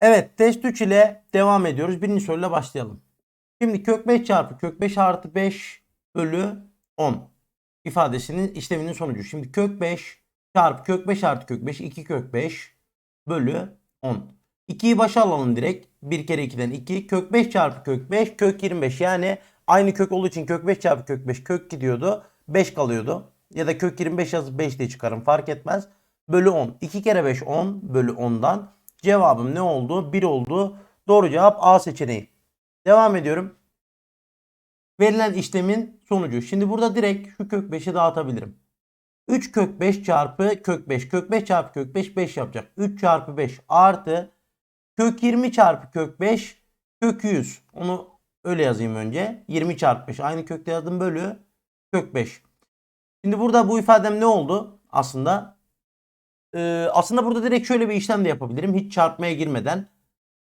Evet test 3 ile devam ediyoruz. Birinci soruyla başlayalım. Şimdi kök 5 çarpı kök 5 artı 5 bölü 10 ifadesinin işleminin sonucu. Şimdi kök 5 çarpı kök 5 artı kök 5 2 kök 5 bölü 10. 2'yi başa alalım direkt. 1 kere 2'den 2. Kök 5 çarpı kök 5 kök 25. Yani aynı kök olduğu için kök 5 çarpı kök 5 kök gidiyordu. 5 kalıyordu. Ya da kök 25 yazıp 5 diye çıkarım fark etmez. Bölü 10. 2 kere 5 10 bölü 10'dan. Cevabım ne oldu? 1 oldu. Doğru cevap A seçeneği. Devam ediyorum. Verilen işlemin sonucu. Şimdi burada direkt şu kök 5'i dağıtabilirim. 3 kök 5 çarpı kök 5. Kök 5 çarpı kök 5 5 yapacak. 3 çarpı 5 artı kök 20 çarpı kök 5 kök 100. Onu öyle yazayım önce. 20 çarpı 5. Aynı kökte yazdım bölü kök 5. Şimdi burada bu ifadem ne oldu? Aslında Ee, aslında burada direkt şöyle bir işlem de yapabilirim. Hiç çarpmaya girmeden.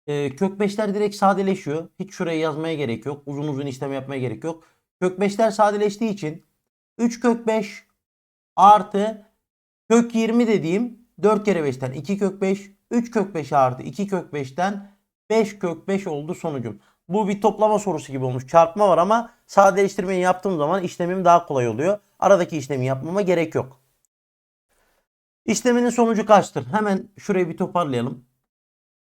Ee, kök 5'ler direkt sadeleşiyor. Hiç şuraya yazmaya gerek yok. Uzun uzun işlem yapmaya gerek yok. Kök 5'ler sadeleştiği için 3 kök 5 artı kök 20 dediğim 4 kere 5'ten 2 kök 5 3 kök 5 artı 2 kök 5'ten 5 kök 5 oldu sonucum. Bu bir toplama sorusu gibi olmuş. Çarpma var ama sadeleştirmeyi yaptığım zaman işlemim daha kolay oluyor. Aradaki işlemi yapmama gerek yok. İşleminin sonucu kaçtır? Hemen şurayı bir toparlayalım.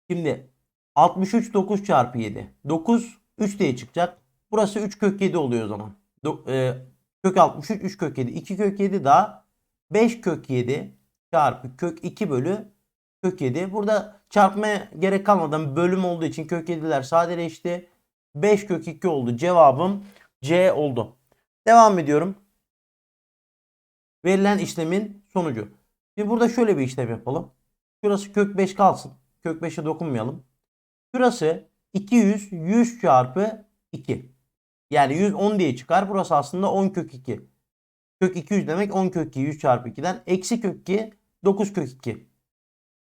Şimdi 63 9 çarpı 7. 9 3 diye çıkacak. Burası 3 kök 7 oluyor o zaman. Do- e, kök 63 3 kök 7. 2 kök 7 daha 5 kök 7 çarpı kök 2 bölü kök 7. Burada çarpmaya gerek kalmadan bölüm olduğu için kök 7'ler sadeleşti. 5 kök 2 oldu. Cevabım C oldu. Devam ediyorum. Verilen işlemin sonucu. Şimdi burada şöyle bir işlem yapalım. Şurası kök 5 kalsın. Kök 5'e dokunmayalım. Şurası 200 100 çarpı 2. Yani 110 diye çıkar. Burası aslında 10 kök 2. Kök 200 demek 10 kök 2 100 çarpı 2'den. Eksi kök 2 9 kök 2.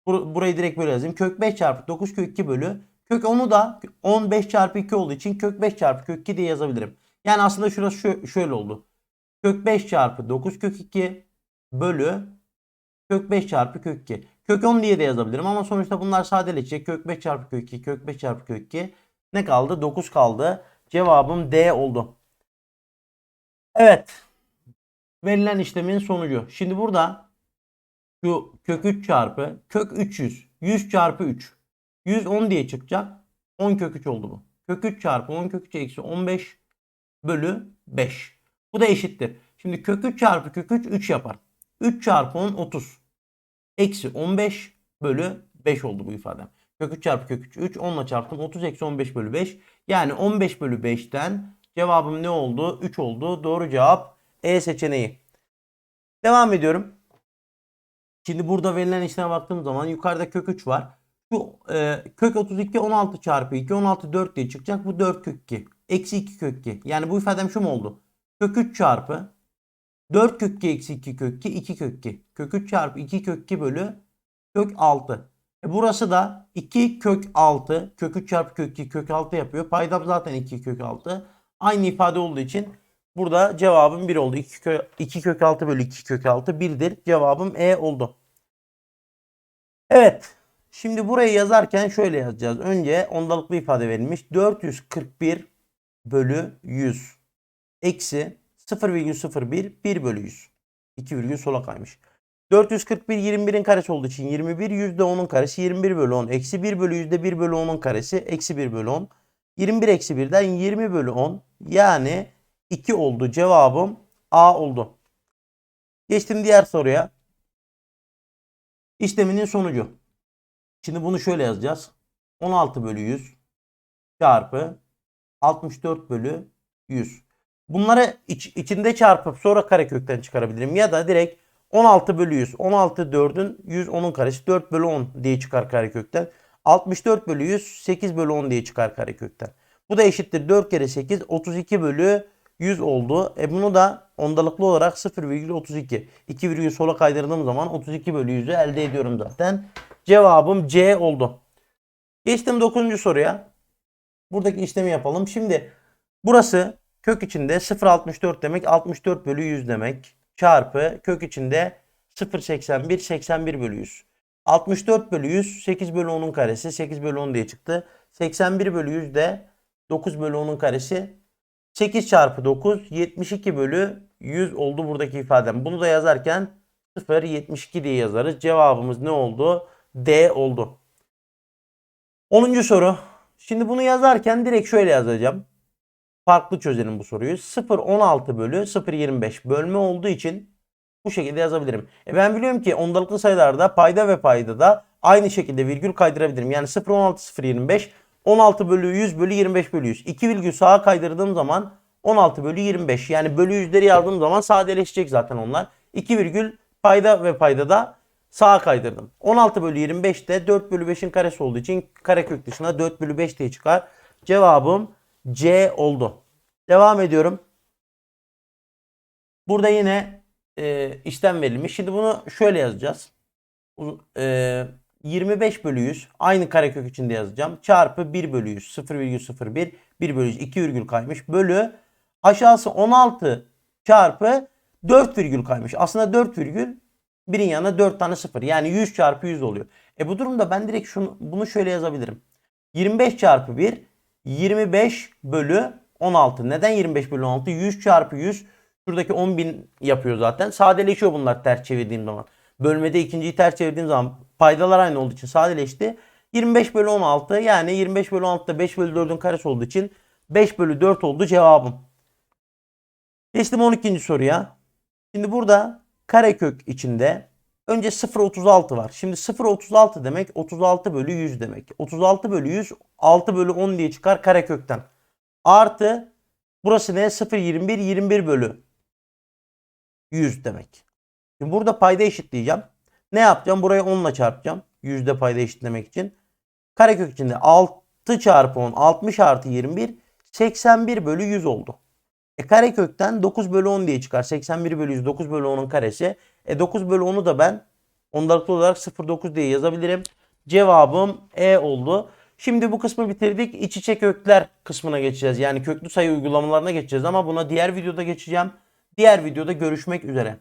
Bur- Burayı direkt böyle yazayım. Kök 5 çarpı 9 kök 2 bölü. Kök 10'u da 15 çarpı 2 olduğu için kök 5 çarpı kök 2 diye yazabilirim. Yani aslında şurası şö- şöyle oldu. Kök 5 çarpı 9 kök 2 bölü kök 5 çarpı kök 2. Kök 10 diye de yazabilirim ama sonuçta bunlar sadeleşecek. Kök 5 çarpı kök 2, kök 5 çarpı kök 2. Ne kaldı? 9 kaldı. Cevabım D oldu. Evet. Verilen işlemin sonucu. Şimdi burada şu kök 3 çarpı kök 300. 100 çarpı 3. 110 diye çıkacak. 10 kök 3 oldu bu. Kök 3 çarpı 10 kök 3 eksi 15 bölü 5. Bu da eşittir. Şimdi kök 3 çarpı kök 3 3 yapar. 3 çarpı 10 30. Eksi 15 bölü 5 oldu bu ifadem. Kök 3 çarpı kök 3 3 10 ile çarptım 30 eksi 15 bölü 5. Yani 15 bölü 5'ten cevabım ne oldu? 3 oldu. Doğru cevap E seçeneği. Devam ediyorum. Şimdi burada verilen işleme baktığım zaman yukarıda kök 3 var. Şu e, kök 32 16 çarpı 2 16 4 diye çıkacak. Bu 4 kök 2. Eksi 2 kök 2. Yani bu ifadem şu mu oldu? Kök 3 çarpı 4 kök 2 eksi 2 kök 2 2 kök 2. Kök 3 çarpı 2 kök 2 bölü kök 6. E burası da 2 kök 6. Kök 3 çarpı kök 2 kök 6 yapıyor. Paydam zaten 2 kök 6. Aynı ifade olduğu için burada cevabım 1 oldu. 2 kök, 2 kök 6 bölü 2 kök 6 1'dir. Cevabım E oldu. Evet. Şimdi burayı yazarken şöyle yazacağız. Önce ondalıklı ifade verilmiş. 441 bölü 100 eksi 0,01 1 bölü 100. 2 virgül sola kaymış. 441 21'in karesi olduğu için 21 yüzde 10'un karesi 21 bölü 10 eksi 1 bölü yüzde 1 bölü 10'un karesi eksi 1 bölü 10. 21 eksi 1'den 20 bölü 10 yani 2 oldu cevabım A oldu. Geçtim diğer soruya. İşleminin sonucu. Şimdi bunu şöyle yazacağız. 16 bölü 100 çarpı 64 bölü 100. Bunları iç, içinde çarpıp sonra karekökten çıkarabilirim. Ya da direkt 16 bölü 100. 16 4'ün 100 10'un karesi 4 bölü 10 diye çıkar karekökten. 64 bölü 100 8 bölü 10 diye çıkar karekökten. Bu da eşittir 4 kere 8 32 bölü 100 oldu. E bunu da ondalıklı olarak 0,32. 2 virgül sola kaydırdığım zaman 32 bölü 100'ü elde ediyorum zaten. Cevabım C oldu. Geçtim 9. soruya. Buradaki işlemi yapalım. Şimdi burası kök içinde 0,64 demek 64 bölü 100 demek. Çarpı kök içinde 0,81 81 bölü 100. 64 bölü 100 8 bölü 10'un karesi 8 bölü 10 diye çıktı. 81 bölü 100 de 9 bölü 10'un karesi 8 çarpı 9 72 bölü 100 oldu buradaki ifadem. Bunu da yazarken 0 72 diye yazarız. Cevabımız ne oldu? D oldu. 10. soru. Şimdi bunu yazarken direkt şöyle yazacağım. Farklı çözelim bu soruyu. 0 16 bölü 0 25 bölme olduğu için bu şekilde yazabilirim. E ben biliyorum ki ondalıklı sayılarda payda ve payda da aynı şekilde virgül kaydırabilirim. Yani 0 16 0 25 16 bölü 100 bölü 25 bölü 100. 2 virgül sağa kaydırdığım zaman 16 bölü 25. Yani bölü yüzleri yazdığım zaman sadeleşecek zaten onlar. 2 virgül payda ve payda da sağa kaydırdım. 16 bölü 25 de 4 bölü 5'in karesi olduğu için karekök dışına 4 bölü 5 diye çıkar. Cevabım C oldu. Devam ediyorum. Burada yine e, işlem verilmiş. Şimdi bunu şöyle yazacağız. E, 25 bölü 100 aynı karekök içinde yazacağım. Çarpı 1 bölü 100 0,01 1 bölü 100 2 virgül kaymış. Bölü aşağısı 16 çarpı 4 virgül kaymış. Aslında 4 virgül birin yanına 4 tane 0. Yani 100 çarpı 100 oluyor. E bu durumda ben direkt şunu, bunu şöyle yazabilirim. 25 çarpı 1 25 bölü 16. Neden 25 bölü 16? 100 çarpı 100 şuradaki 10.000 yapıyor zaten. Sadeleşiyor bunlar ters çevirdiğim zaman. Bölmede ikinciyi ters çevirdiğim zaman paydalar aynı olduğu için sadeleşti. 25 bölü 16 yani 25 bölü 16'da 5 bölü 4'ün karesi olduğu için 5 bölü 4 oldu cevabım. Geçtim 12. soruya. Şimdi burada karekök içinde önce 0.36 var. Şimdi 0.36 demek 36 bölü 100 demek. 36 bölü 100 6 bölü 10 diye çıkar karekökten. Artı burası ne? 0.21 21 bölü 100 demek. Şimdi burada payda eşitleyeceğim. Ne yapacağım? Burayı 10 ile çarpacağım. Yüzde payda eşitlemek için. Karekök içinde 6 çarpı 10 60 artı 21 81 bölü 100 oldu. E karekökten 9 bölü 10 diye çıkar. 81 bölü 100 9 bölü 10'un karesi. E 9 bölü 10'u da ben ondalıklı olarak 0,9 diye yazabilirim. Cevabım E oldu. Şimdi bu kısmı bitirdik. İç içe kökler kısmına geçeceğiz. Yani köklü sayı uygulamalarına geçeceğiz ama buna diğer videoda geçeceğim. Diğer videoda görüşmek üzere.